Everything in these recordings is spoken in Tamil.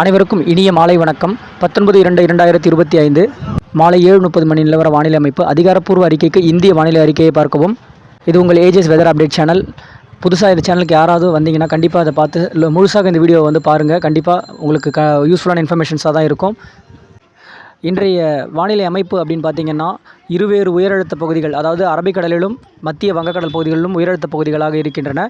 அனைவருக்கும் இனிய மாலை வணக்கம். பத்தொன்பது இரண்டு இரண்டாயிரத்தி இருபத்தி ஐந்து மாலை ஏழு முப்பது மணி நிலவர வானிலை அமைப்பு அதிகாரப்பூர்வ அறிக்கைக்கு இந்திய வானிலை அறிக்கையை பார்க்கவும். இது உங்கள் ஏஜஸ் வெதர் அப்டேட் சேனல் புதுசாக இந்த சேனலுக்கு யாராவது வந்தீங்கன்னா கண்டிப்பாக அதை பார்த்து முழுசாக இந்த வீடியோவை வந்து பாருங்கள் கண்டிப்பாக உங்களுக்கு க யூஸ்ஃபுல்லான இன்ஃபர்மேஷன்ஸாக தான் இருக்கும். இன்றைய வானிலை அமைப்பு அப்படின்னு பார்த்தீங்கன்னா இருவேறு உயரழுத்த பகுதிகள் அதாவது அரபிக்கடலிலும் மத்திய வங்கக்கடல் பகுதிகளிலும் உயரழுத்த பகுதிகளாக இருக்கின்றன.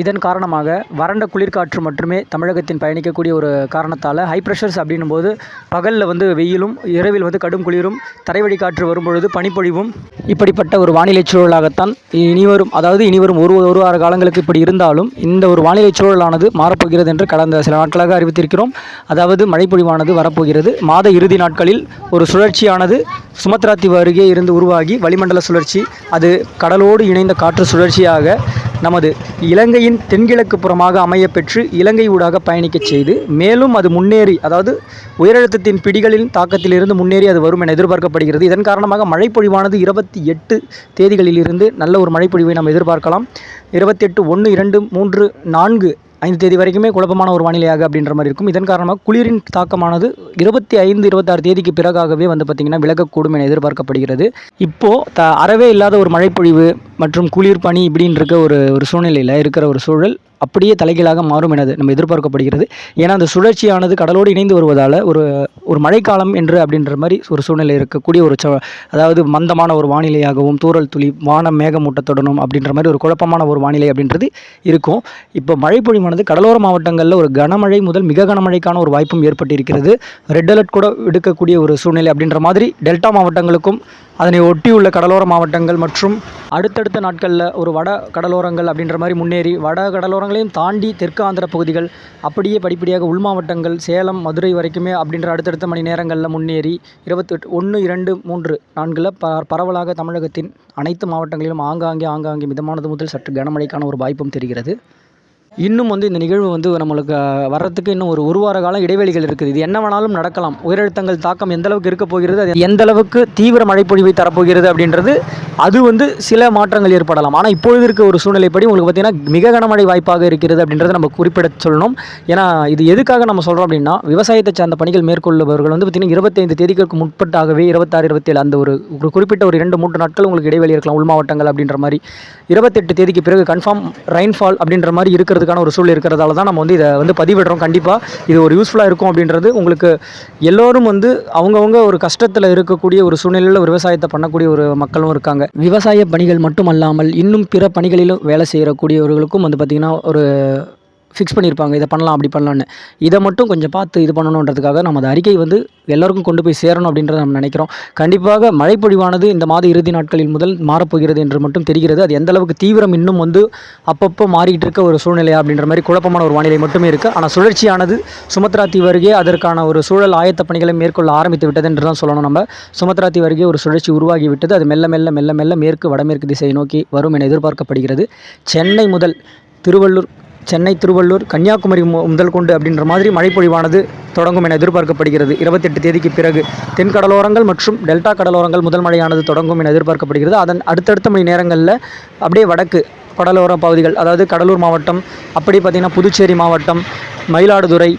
இதன் காரணமாக வறண்ட குளிர்காற்று மட்டுமே தமிழகத்தின் பயணிக்கக்கூடிய ஒரு காரணத்தால் ஹை ப்ரெஷர்ஸ் அப்படின்னும் போது பகலில் வந்து வெயிலும் இரவில் வந்து கடும் குளிரும் தரைவழி காற்று வரும்பொழுது பனிப்பொழிவும். இப்படிப்பட்ட ஒரு வானிலை சூழலாகத்தான் இனிவரும் அதாவது இனிவரும் ஒரு ஒரு வார காலங்களுக்கு இப்படி இருந்தாலும் இந்த ஒரு வானிலை சூழலானது மாறப்போகிறது என்று கடந்த சில நாட்களாக அறிவித்திருக்கிறோம். அதாவது மழைப்பொழிவானது வரப்போகிறது. மாத இறுதி நாட்களில் ஒரு சுழற்சியானது சுமத்ரா தீவு அருகே இருந்து உருவாகி வளிமண்டல சுழற்சி அது கடலோடு இணைந்த காற்று சுழற்சியாக நமது இலங்கையின் தென்கிழக்கு புறமாக அமையப்பெற்று இலங்கை ஊடாக பயணிக்கச் செய்து மேலும் அது முன்னேறி அதாவது உயரழுத்தத்தின் பிடிகளின் தாக்கத்திலிருந்து முன்னேறி அது வரும் என எதிர்பார்க்கப்படுகிறது. இதன் காரணமாக மழைப்பொழிவானது இருபத்தி எட்டு தேதிகளிலிருந்து நல்ல ஒரு மழைப்பொழிவை நாம் எதிர்பார்க்கலாம். இருபத்தெட்டு ஒன்று இரண்டு மூன்று நான்கு ஐந்து தேதி வரைக்குமே குழப்பமான ஒரு வானிலையாக அப்படின்ற மாதிரி இருக்கும். இதன் காரணமாக குளிரின் தாக்கமானது இருபத்தி ஐந்து இருபத்தாறு தேதிக்கு பிறகாகவே வந்து பார்த்திங்கன்னா விலகக்கூடும் என எதிர்பார்க்கப்படுகிறது. இப்போது த அறவே இல்லாத ஒரு மழைப்பொழிவு மற்றும் குளிர் பனி இப்படின்னு இருக்க ஒரு ஒரு சூழ்நிலையில் இருக்கிற ஒரு சூழல் அப்படியே தலைகீழாக மாறும் என நம்ம எதிர்பார்க்கப்படுகிறது. ஏன்னா அந்த சுழற்சியானது கடலோடு இணைந்து வருவதால் ஒரு ஒரு மழைக்காலம் என்று அப்படின்ற மாதிரி ஒரு சூழ்நிலை இருக்கக்கூடிய ஒரு ச அதாவது மந்தமான ஒரு வானிலையாகவும் தூறல் துளி வானம் மேகமூட்டத்துடனும் அப்படின்ற மாதிரி ஒரு குழப்பமான ஒரு வானிலை அப்படின்றது இருக்கும். இப்போ மழைப்பொழிவானது கடலோர மாவட்டங்களில் ஒரு கனமழை முதல் மிக கனமழைக்கான ஒரு வாய்ப்பும் ஏற்பட்டிருக்கிறது. ரெட் அலர்ட் கூட எடுக்கக்கூடிய ஒரு சூழ்நிலை அப்படின்ற மாதிரி டெல்டா மாவட்டங்களுக்கும் அதனை ஒட்டியுள்ள கடலோர மாவட்டங்கள் மற்றும் அடுத்தடுத்த நாட்களில் ஒரு வட கடலோரங்கள் அப்படின்ற மாதிரி முன்னேறி வட கடலோரங்களையும் தாண்டி தெற்கு ஆந்திர பகுதிகள் அப்படியே படிப்படியாக உள் மாவட்டங்கள் சேலம் மதுரை வரைக்குமே அப்படின்ற அடுத்தடுத்த மணி நேரங்களில் முன்னேறி இருபத்தெட்டு ஒன்று இரண்டு மூன்று நான்கில் ப பரவலாக தமிழகத்தின் அனைத்து மாவட்டங்களிலும் ஆங்காங்கே ஆங்காங்கே மிதமானது முதல் சற்று கனமழைக்கான ஒரு வாய்ப்பும் தெரிகிறது. இன்னும் வந்து இந்த நிகழ்வு வந்து நம்மளுக்கு வர்றதுக்கு இன்னும் ஒரு ஒரு வார காலம் இடைவெளிகள் இருக்குது. இது என்ன வேணாலும் நடக்கலாம். உயரழுத்தங்கள் தாக்கம் எந்த அளவுக்கு இருக்க போகிறது அது எந்த அளவுக்கு தீவிர மழைப்பொழிவை தரப்போகிறது அப்படின்றது அது வந்து சில மாற்றங்கள் ஏற்படலாம். ஆனால் இப்பொழுது இருக்க ஒரு சூழ்நிலைப்படி உங்களுக்கு பார்த்திங்கன்னா மிக கனமழை வாய்ப்பாக இருக்கிறது அப்படின்றத நம்ம குறிப்பிட சொல்லணும். ஏன்னா இது எதுக்காக நம்ம சொல்கிறோம் அப்படின்னா விவசாயத்தை சார்ந்த பணிகள் மேற்கொள்ளுபவர்கள் வந்து பார்த்திங்கன்னா இருபத்தைந்து தேதிகளுக்கு முற்பட்டாகவே இருபத்தாறு இருபத்தேழு அந்த ஒரு ஒரு குறிப்பிட்ட ஒரு இரண்டு மூன்று நாட்கள் உங்களுக்கு இடைவெளி இருக்கலாம் உள் மாவட்டங்கள் அப்படின்ற மாதிரி. இருபத்தெட்டு தேதிக்கு பிறகு கன்ஃபார்ம் ரெயின்ஃபால் அப்படின்ற மாதிரி இருக்கிறது பண்ணுறதுக்கான ஒரு சூழல் இருக்கிறதால தான் நம்ம வந்து இதை வந்து பதிவிடுறோம். கண்டிப்பாக இது ஒரு யூஸ்ஃபுல்லாக இருக்கும் அப்படின்றது உங்களுக்கு எல்லோரும் வந்து அவங்கவுங்க ஒரு கஷ்டத்தில் இருக்கக்கூடிய ஒரு சூழ்நிலையில் ஒரு விவசாயத்தை பண்ணக்கூடிய ஒரு மக்களும் இருக்காங்க. விவசாய பணிகள் மட்டும் அல்லாமல் இன்னும் பிற பணிகளிலும் வேலை செய்யக்கூடியவர்களுக்கும் வந்து பார்த்திங்கன்னா ஒரு ஃபிக்ஸ் பண்ணியிருப்பாங்க. இதை பண்ணலாம் அப்படி பண்ணலான்னு இதை மட்டும் கொஞ்சம் பார்த்து இது பண்ணணுன்றதுக்காக நம்ம அந்த அறிக்கை வந்து எல்லாருக்கும் கொண்டு போய் சேரணும் அப்படின்றத நம்ம நினைக்கிறோம். கண்டிப்பாக மழைப்பொழிவானது இந்த மாத இறுதி நாட்களில் முதல் மாறப்போகிறது என்று மட்டும் தெரிகிறது. அது எந்த அளவுக்கு தீவிரம் இன்னும் வந்து அப்பப்போ மாறிக்கிட்டு இருக்க ஒரு சூழ்நிலையா அப்படின்ற மாதிரி குழப்பமான ஒரு வானிலை மட்டுமே இருக்குது ஆனால் சுழற்சியானது சுமத்ரா தீவு அருகே அதற்கான ஒரு சூழல் ஆயத்த பணிகளை மேற்கொள்ள ஆரம்பித்து விட்டது என்று தான் சொல்லணும் நம்ம. சுமத்ரா தீவு அருகே ஒரு சுழற்சி உருவாகி விட்டது. அது மெல்ல மெல்ல மெல்ல மெல்ல மேற்கு வடமேற்கு திசையை நோக்கி வரும் என எதிர்பார்க்கப்படுகிறது. சென்னை முதல் திருவள்ளூர் சென்னை திருவள்ளூர் கன்னியாகுமரி மு- முதல் கொண்டு அப்படின்ற மாதிரி மழைப்பொழிவானது தொடங்கும் என எதிர்பார்க்கப்படுகிறது. இருபத்தெட்டு தேதிக்கு பிறகு தென் கடலோரங்கள் மற்றும் டெல்டா கடலோரங்கள் முதல் மழையானது தொடங்கும் என எதிர்பார்க்கப்படுகிறது. அதன் அடுத்தடுத்த மணி நேரங்களில் அப்படியே வடக்கு கடலோர பகுதிகள் அதாவது கடலூர் மாவட்டம் அப்படி பார்த்திங்கன்னா புதுச்சேரி மாவட்டம் மயிலாடுதுறை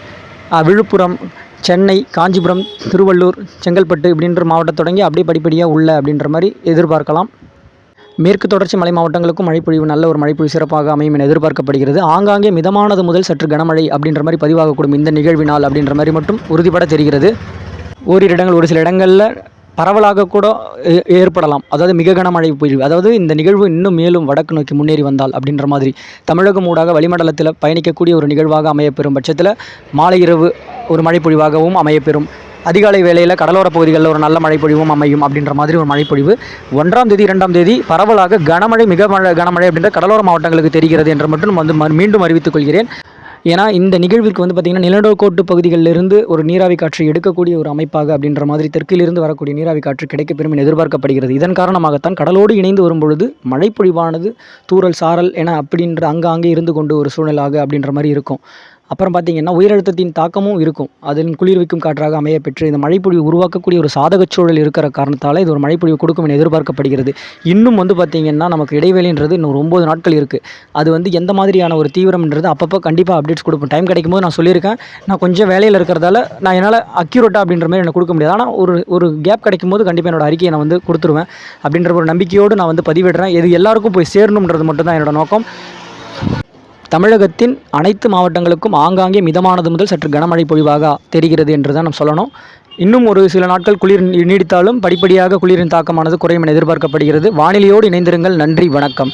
விழுப்புரம் சென்னை காஞ்சிபுரம் திருவள்ளூர் செங்கல்பட்டு இப்படின்ற மாவட்டம் தொடங்கி அப்படியே படிப்படியாக உள்ள அப்படின்ற மாதிரி எதிர்பார்க்கலாம். மேற்கு தொடர்ச்சி மலை மாவட்டங்களுக்கும் மழைப்பொழிவு நல்ல ஒரு மழைப்பொழிவு சிறப்பாக அமையும் என எதிர்பார்க்கப்படுகிறது. ஆங்காங்கே மிதமானது முதல் சற்று கனமழை அப்படின்ற மாதிரி பதிவாகக்கூடும் இந்த நிகழ்வினால் அப்படின்ற மாதிரி மட்டும் உறுதிப்பட தெரிகிறது. ஓரிரு இடங்கள் ஒரு சில இடங்களில் பரவலாக கூட ஏ- ஏற்படலாம். அதாவது மிக கனமழை பொழிவு. அதாவது இந்த நிகழ்வு இன்னும் மேலும் வடக்கு நோக்கி முன்னேறி வந்தால் அப்படின்ற மாதிரி தமிழகம் ஊடாக வளிமண்டலத்தில் பயணிக்கக்கூடிய ஒரு நிகழ்வாக அமையப்பெறும் பட்சத்தில் மாலை இரவு ஒரு மழைப்பொழிவாகவும் அமையப்பெறும். அதிகாலை வேளையில் கடலோர பகுதிகளில் ஒரு நல்ல மழைப்பொழிவும் அமையும் அப்படின்ற மாதிரி ஒரு மழைப்பொழிவு. ஒன்றாம் தேதி இரண்டாம் தேதி பரவலாக கனமழை மிக மழை கனமழை அப்படின்ற கடலோர மாவட்டங்களுக்கு தெரிகிறது என்று மட்டும் வந்து ம- மீண்டும் அறிவித்துக் கொள்கிறேன். ஏன்னா இந்த நிகழ்விற்கு வந்து பார்த்திங்கன்னா நிலநடுக்கோட்டு பகுதிகளிலிருந்து ஒரு நீராவி காற்று எடுக்கக்கூடிய ஒரு அமைப்பாக அப்படின்ற மாதிரி தெற்கிலிருந்து வரக்கூடிய நீராவி காற்று கிடைக்கப்பெறும் என எதிர்பார்க்கப்படுகிறது. இதன் காரணமாகத்தான் கடலோடு இணைந்து வரும்பொழுது மழைப்பொழிவானது தூறல் சாரல் என அப்படின்ற அங்காங்கே இருந்து கொண்டு ஒரு சூழலாக அப்படின்ற மாதிரி இருக்கும். அப்புறம் பார்த்திங்கன்னா உயரழுத்தத்தின் தாக்கமும் இருக்கும். அதன் குளிர்விக்கும் காற்றாக அமைய பெற்று இந்த மழைப்பொழிவு உருவாக்கக்கூடிய ஒரு சாதகச் சூழல் இருக்கிற காரணத்தால் இது ஒரு மழைப்பொழிவு கொடுக்கும் என எதிர்பார்க்கப்படுகிறது. இன்னும் வந்து பார்த்தீங்கன்னா நமக்கு இடைவெளின்றது இன்னும் ஒரு ஒம்பது நாட்கள் இருக்குது அது வந்து எந்த மாதிரியான ஒரு தீவிரம்ன்றது அப்பப்போ கண்டிப்பாக அப்டேட்ஸ் கொடுப்போம். டைம் கிடைக்கும் போது நான் சொல்லியிருக்கேன். நான் கொஞ்சம் வேலையில் இருக்கிறதால நான் என்னால் அக்யூரேட்டாக அப்படின்ற மாதிரி எனக்கு கொடுக்க முடியாது. ஆனால் ஒரு ஒரு கேப் கிடைக்கும் போது கண்டிப்பாக என்னோட அறிக்கையை நான் வந்து கொடுத்துருவேன். அப்படின்ற ஒரு நம்பிக்கையோடு நான் வந்து பதிவிடுறேன். இது எல்லாருக்கும் போய் சேரணுன்றது மட்டும் தான் என்னோட நோக்கம். தமிழகத்தின் அனைத்து மாவட்டங்களுக்கும் ஆங்காங்கே மிதமானது முதல் சற்று கனமழை பொழிவாக தெரிகிறது என்று தான் நாம் சொல்லணும். இன்னும் ஒரு சில நாட்கள் குளிர் நீ- நீடித்தாலும் படிப்படியாக குளிரின் தாக்கமானது குறையும் என எதிர்பார்க்கப்படுகிறது. வானிலையோடு இணைந்திருங்கள். நன்றி. வணக்கம்.